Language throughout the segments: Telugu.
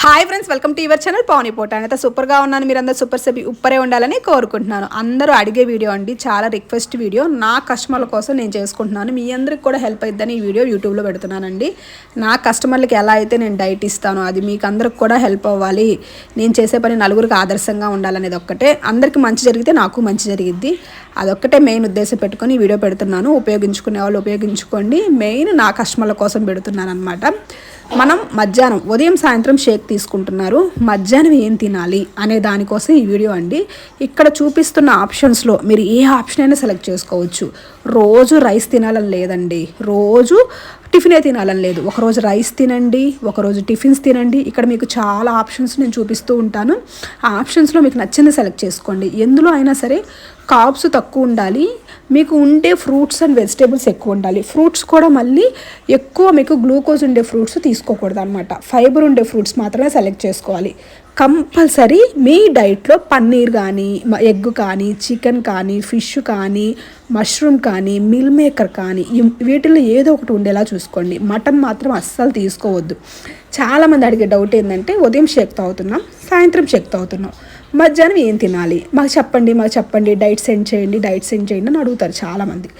Hi friends welcome to your channel పవని పోట అయితే సూపర్గా ఉన్నాను. మీరు అందరూ సూపర్ సెబి ఉప్పరే ఉండాలని కోరుకుంటున్నాను. అందరూ అడిగే వీడియో అండి చాలా రిక్వెస్ట్ వీడియో నా కస్టమర్ల కోసం నేను చేసుకుంటున్నాను. మీ అందరికి కూడా హెల్ప్ అవుతుందని ఈ వీడియో యూట్యూబ్లో పెడుతున్నానండి. నా కస్టమర్లకి ఎలా అయితే నేను డైట్ ఇస్తానో అది మీకు అందరికి కూడా హెల్ప్ అవ్వాలి. నేను చేసే పని నలుగురికి ఆదర్శంగా ఉండాలనేది ఒక్కటే. అందరికీ మంచి జరిగితే నాకు మంచి జరిగిద్ది. అదొక్కటే మెయిన్ ఉద్దేశం పెట్టుకొని ఈ వీడియో పెడుతున్నాను. ఉపయోగించుకునే వాళ్ళు ఉపయోగించుకోండి. మెయిన్ నా కస్టమర్ల కోసం పెడుతున్నాను అనమాట మనం మధ్యాహ్నం ఉదయం సాయంత్రం షేక్ తీసుకుంటున్నారు. మధ్యాహ్నం ఏం తినాలి అనే దానికోసం ఈ వీడియో అండి. ఇక్కడ చూపిస్తున్న ఆప్షన్స్లో మీరు ఏ ఆప్షన్ అయినా సెలెక్ట్ చేసుకోవచ్చు. రోజు రైస్ తినాలని లేదండి. రోజు టిఫినే తినాలని లేదు. ఒకరోజు రైస్ తినండి ఒకరోజు టిఫిన్స్ తినండి. ఇక్కడ మీకు చాలా ఆప్షన్స్ నేను చూపిస్తూ ఉంటాను. ఆ ఆప్షన్స్లో మీకు నచ్చింది సెలెక్ట్ చేసుకోండి. ఎందులో అయినా సరే కాప్స్ తక్కువ ఉండాలి. మీకు ఉండే ఫ్రూట్స్ అండ్ వెజిటేబుల్స్ ఎక్కువ ఉండాలి. ఫ్రూట్స్ కూడా మళ్ళీ ఎక్కువ మీకు గ్లూకోజ్ ఉండే ఫ్రూట్స్ తీసుకోకూడదు అనమాట ఫైబర్ ఉండే ఫ్రూట్స్ మాత్రమే సెలెక్ట్ చేసుకోవాలి. కంపల్సరీ మీ డైట్లో పన్నీర్ కానీ ఎగ్ కానీ చికెన్ కానీ ఫిష్ కానీ మష్రూమ్ కానీ మిల్ మేకర్ కానీ వీటిల్లో ఏదో ఒకటి ఉండేలా చూసుకోండి. మటన్ మాత్రం అస్సలు తీసుకోవద్దు. చాలామంది అడిగే డౌట్ ఏంటంటే ఉదయం షేక్ తాగుతున్నాం సాయంత్రం షేక్ తాగుతున్నాం మధ్యాహ్నం ఏం తినాలి? మాకు చెప్పండి మాకు చెప్పండి డైట్ సెండ్ చేయండి డైట్ సెండ్ చేయండి అని అడుగుతారు చాలామంది.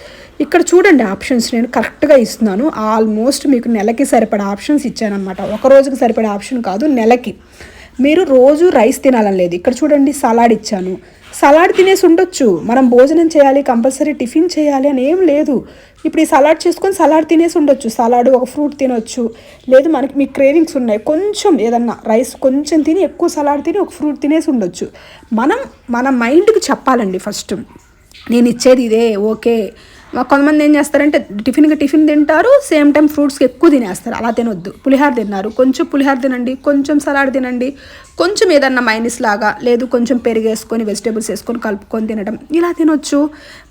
ఇక్కడ చూడండి ఆప్షన్స్ నేను కరెక్ట్గా ఇస్తున్నాను. ఆల్మోస్ట్ మీకు నెలకి సరిపడా ఆప్షన్స్ ఇచ్చానమాట ఒక రోజుకి సరిపడా ఆప్షన్ కాదు నెలకి. మీరు రోజు రైస్ తినాలని లేదు. ఇక్కడ చూడండి సలాడ్ ఇచ్చాను. సలాడ్ తినేసి ఉండొచ్చు. మనం భోజనం చేయాలి కంపల్సరీ టిఫిన్ చేయాలి అని ఏం లేదు. ఇప్పుడు ఈ సలాడ్ చేసుకొని సలాడ్ తినేసి ఉండొచ్చు. సలాడ్ ఒక ఫ్రూట్ తినొచ్చు. లేదు మనకి మీ క్రేవింగ్స్ ఉన్నాయి. కొంచెం ఏదన్నా రైస్ కొంచెం తిని ఎక్కువ సలాడ్ తిని ఒక ఫ్రూట్ తినేసి ఉండొచ్చు. మనం మన మైండ్కి చెప్పాలండి ఫస్ట్. నేను ఇచ్చేది ఇదే ఓకే. కొంతమంది ఏం చేస్తారంటే టిఫిన్కి టిఫిన్ తింటారు సేమ్ టైం ఫ్రూట్స్కి ఎక్కువ తినేస్తారు. అలా తినొద్దు. పులిహార తిన్నారు. కొంచెం పులిహార తినండి కొంచెం సలాడ్ తినండి కొంచెం ఏదన్నా మైనస్ లాగా లేదు కొంచెం పెరుగు వేసుకొని వెజిటేబుల్స్ వేసుకొని కలుపుకొని తినడం ఇలా తినొచ్చు.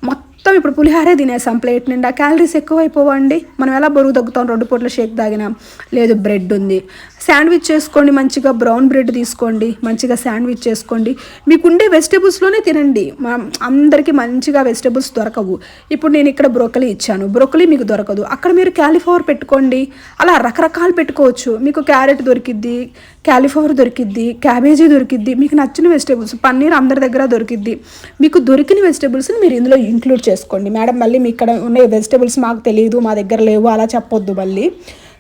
మొత్తం ఇప్పుడు పులిహారే తినేసాం ప్లేట్ నిండా. క్యాలరీస్ ఎక్కువ అయిపోవండి మనం ఎలా బరువు తగ్గుతాం? రెండు పూట్ల షేక్ తాగినాం. లేదు బ్రెడ్ ఉంది. శాండ్విచ్ చేసుకోండి మంచిగా బ్రౌన్ బ్రెడ్ తీసుకోండి మంచిగా శాండ్విచ్ చేసుకోండి. మీకు ఉండే వెజిటేబుల్స్లోనే తినండి. అందరికీ మంచిగా వెజిటేబుల్స్ దొరకవు. ఇప్పుడు నేను ఇక్కడ బ్రోకలీ ఇచ్చాను. బ్రోకలీ మీకు దొరకదు. అక్కడ మీరు క్యాలిఫ్లవర్ పెట్టుకోండి. అలా రకరకాలు పెట్టుకోవచ్చు. మీకు క్యారెట్ దొరికిద్ది క్యాలిఫ్లవర్ దొరికిద్ది క్యాబేజీ దొరికిద్ది. మీకు నచ్చిన వెజిటేబుల్స్ పన్నీర్ అందరి దగ్గర దొరికిద్ది. మీకు దొరికిన వెజిటేబుల్స్ని మీరు ఇందులో ఇంక్లూడ్ చేసుకోండి. మేడం మళ్ళీ మీ ఇక్కడ ఉన్న వెజిటేబుల్స్ మాకు తెలియదు మా దగ్గర లేవు అలా చెప్పొద్దు మళ్ళీ.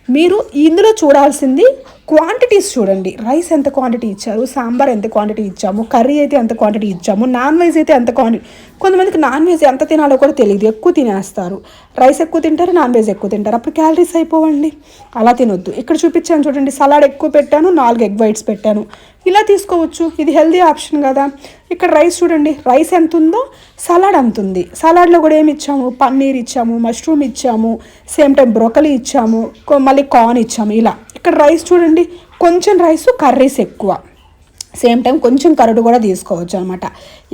మీరు ఇందులో చూడాల్సింది క్వాంటిటీస్ చూడండి. రైస్ ఎంత క్వాంటిటీ ఇచ్చారు? సాంబార్ ఎంత క్వాంటిటీ ఇచ్చాము? కర్రీ అయితే ఎంత క్వాంటిటీ ఇచ్చాము? నాన్ వెజ్ అయితే ఎంత క్వాంటిటీ కొంతమందికి నాన్ వెజ్ ఎంత తినాలో కూడా తెలియదు. ఎక్కువ తినేస్తారు. రైస్ ఎక్కువ తింటారు నాన్ వెజ్ ఎక్కువ తింటారు. అప్పుడు క్యాలరీస్ అయిపోవండి. అలా తినొద్దు. ఇక్కడ చూపించాను చూడండి సలాడ్ ఎక్కువ పెట్టాను నాలుగు ఎగ్ వైట్స్ పెట్టాను. ఇలా తీసుకోవచ్చు. ఇది హెల్దీ ఆప్షన్ కదా. ఇక్కడ రైస్ చూడండి. రైస్ ఎంత ఉందో సలాడ్ అంత ఉంది. సలాడ్లో కూడా ఏమి ఇచ్చాము? పన్నీర్ ఇచ్చాము మష్రూమ్ ఇచ్చాము సేమ్ టైం బ్రోకలీ ఇచ్చాము మళ్ళీ కార్న్ ఇచ్చాము ఇలా. ఇక్కడ రైస్ చూడండి కొంచెం రైస్ కర్రీస్ ఎక్కువ. సేమ్ టైం కొంచెం కరడు కూడా తీసుకోవచ్చు అనమాట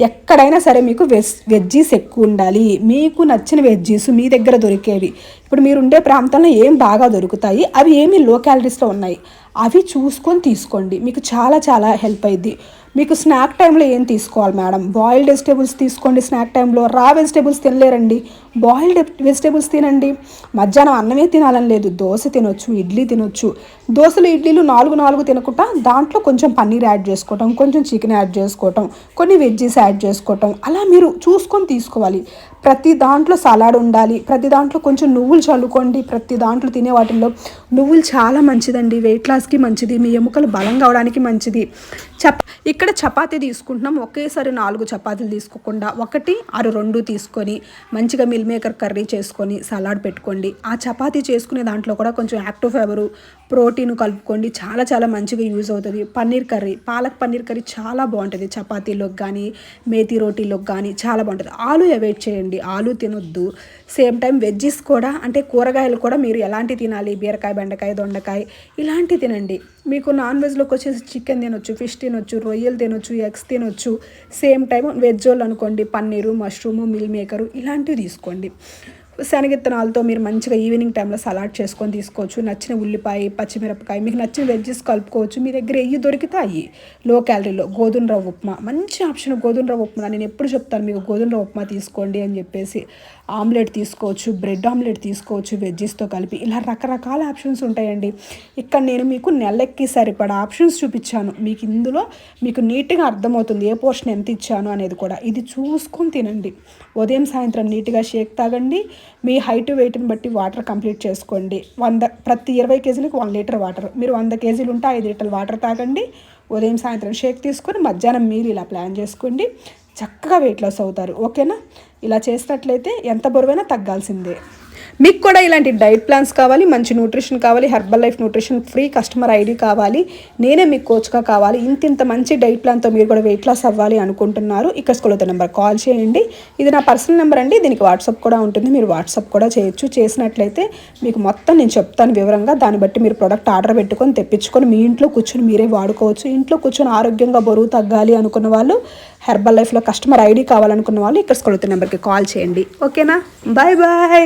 ఎక్కడైనా సరే మీకు వెజ్ వెజ్జీస్ ఎక్కువ ఉండాలి. మీకు నచ్చిన వెజ్జీస్ మీ దగ్గర దొరికేవి. ఇప్పుడు మీరు ఉండే ప్రాంతంలో ఏం బాగా దొరుకుతాయి? అవి ఏమి లో క్యాలరీస్లో ఉన్నాయి? అవి చూసుకొని తీసుకోండి. మీకు చాలా చాలా హెల్ప్ అయింది మీకు స్నాక్ టైంలో ఏం తీసుకోవాలి మేడం బాయిల్డ్ వెజిటేబుల్స్ తీసుకోండి స్నాక్ టైంలో రా వెజిటేబుల్స్ తినలేరండి. బాయిల్డ్ వెజిటేబుల్స్ తినండి. మధ్యాహ్నం అన్నమే తినాలని లేదు. దోశ తినొచ్చు ఇడ్లీ తినొచ్చు. దోశలు ఇడ్లీలు నాలుగు నాలుగు తినకుండా దాంట్లో కొంచెం పన్నీర్ యాడ్ చేసుకోవటం కొంచెం చికెన్ యాడ్ చేసుకోవటం కొన్ని వెజ్జీస్ యాడ్ చేసుకోవటం. అలా మీరు చూసుకొని తీసుకోవాలి. ప్రతి దాంట్లో సలాడ్ ఉండాలి ప్రతి దాంట్లో కొంచెం నువ్వులు చల్లుకోండి ప్రతి దాంట్లో తినే వాటిల్లో నువ్వులు చాలా మంచిదండి వెయిట్ లాస్కి మంచిది మీ ఎముకలు బలంగా అవడానికి మంచిది. చప ఇక్కడ చపాతీ తీసుకుంటున్నాం ఒకేసారి నాలుగు చపాతీలు తీసుకోకుండా ఒకటి ఆరు రెండు తీసుకొని మంచిగా మిల్ మేకర్ కర్రీ చేసుకొని సలాడ్ పెట్టుకోండి. ఆ చపాతీ చేసుకునే దాంట్లో కూడా కొంచెం యాక్టివ్ ఫైబరు ప్రోటీన్ కలుపుకోండి చాలా చాలా మంచిగా యూజ్ అవుతుంది. పన్నీర్ కర్రీ పాలక్ పన్నీర్ కర్రీ చాలా బాగుంటుంది చపాతీలోకి కానీ మేతి రోటీలోకి కానీ చాలా బాగుంటుంది. ఆలు అవాయిడ్ చేయండి. ఆలు తినొద్దు. సేమ్ టైం వెజ్జెస్ కూడా అంటే కూరగాయలు కూడా మీరు ఎలాంటి తినాలి? బీరకాయ బెండకాయ దొండకాయ ఇలాంటివి తినండి. మీకు నాన్ వెజ్లోకి వచ్చేసి చికెన్ తినొచ్చు ఫిష్ తినొచ్చు రొయ్యలు తినొచ్చు ఎగ్స్ తినొచ్చు. సేమ్ టైం వెజ్ వాళ్ళు అనుకోండి పన్నీరు మష్రూము మిల్ మేకరు ఇలాంటివి తీసుకోండి. శనగిత్తనాలతో మీరు మంచిగా ఈవినింగ్ టైంలో సలాడ్ చేసుకొని తీసుకోవచ్చు. నచ్చిన ఉల్లిపాయ పచ్చిమిరపకాయ మీకు నచ్చిన వెజ్జెస్ కలుపుకోవచ్చు. మీ దగ్గర ఎయ్యి దొరికితాయి? లో క్యాలరీలో గోధుమ రవ్వ ఉప్మా. మంచి ఆప్షన్ గోధుమ రవ్వ ఉప్మా. నేను ఎప్పుడు చెప్తాను మీకు గోధుమ రవ్వ ఉప్మా తీసుకోండి అని చెప్పేసి. ఆమ్లెట్ తీసుకోవచ్చు బ్రెడ్ ఆమ్లెట్ తీసుకోవచ్చు వెజ్జెస్తో కలిపి. ఇలా రకరకాల ఆప్షన్స్ ఉంటాయండి. ఇక్కడ నేను మీకు నెలకి సరిపడా ఆప్షన్స్ చూపించాను. మీకు ఇందులో మీకు నీట్గా అర్థమవుతుంది ఏ పోర్షన్ ఎంత ఇచ్చాను అనేది కూడా. ఇది చూసుకొని తినండి. ఉదయం సాయంత్రం నీట్గా షేక్ తాగండి. మీ హైట్ వెయిట్ని బట్టి వాటర్ కంప్లీట్ చేసుకోండి. వంద ప్రతి ఇరవై కేజీలకు వన్ లీటర్ వాటర్. మీరు వంద కేజీలు ఉంటే ఐదు లీటర్ల వాటర్ తాగండి. ఉదయం సాయంత్రం షేక్ తీసుకొని మధ్యాహ్నం మీరు ఇలా ప్లాన్ చేసుకోండి. చక్కగా వెయిట్ లాస్ అవుతారు. ఓకేనా ఇలా చేసినట్లయితే ఎంత బరువైనా తగ్గాల్సిందే. మీకు కూడా ఇలాంటి డైట్ ప్లాన్స్ కావాలి మంచి న్యూట్రిషన్ కావాలి Herbalife nutrition free customer ID కావాలి. నేనే మీకు కోచ్గా కావాలి. ఇంత ఇంత మంచి డైట్ ప్లాన్తో మీరు కూడా వెయిట్ లాస్ అవ్వాలి అనుకుంటున్నారు. ఇక్కడ స్కూల్ నెంబర్ కాల్ చేయండి. ఇది నా పర్సనల్ నెంబర్ అండి. దీనికి వాట్సాప్ కూడా ఉంటుంది. మీరు వాట్సాప్ కూడా చేయొచ్చు. చేసినట్లయితే మీకు మొత్తం నేను చెప్తాను వివరంగా. దాన్ని బట్టి మీరు ప్రోడక్ట్ ఆర్డర్ పెట్టుకొని తెప్పించుకొని మీ ఇంట్లో కూర్చొని మీరే వాడుకోవచ్చు. ఇంట్లో కూర్చొని ఆరోగ్యంగా బరువు తగ్గాలి అనుకున్న వాళ్ళు హెర్బల్ లైఫ్లో కస్టమర్ ఐడి కావాలనుకున్న వాళ్ళు ఇక్కడ స్కూల్ నెంబర్కి కాల్ చేయండి. ఓకేనా? Bye bye.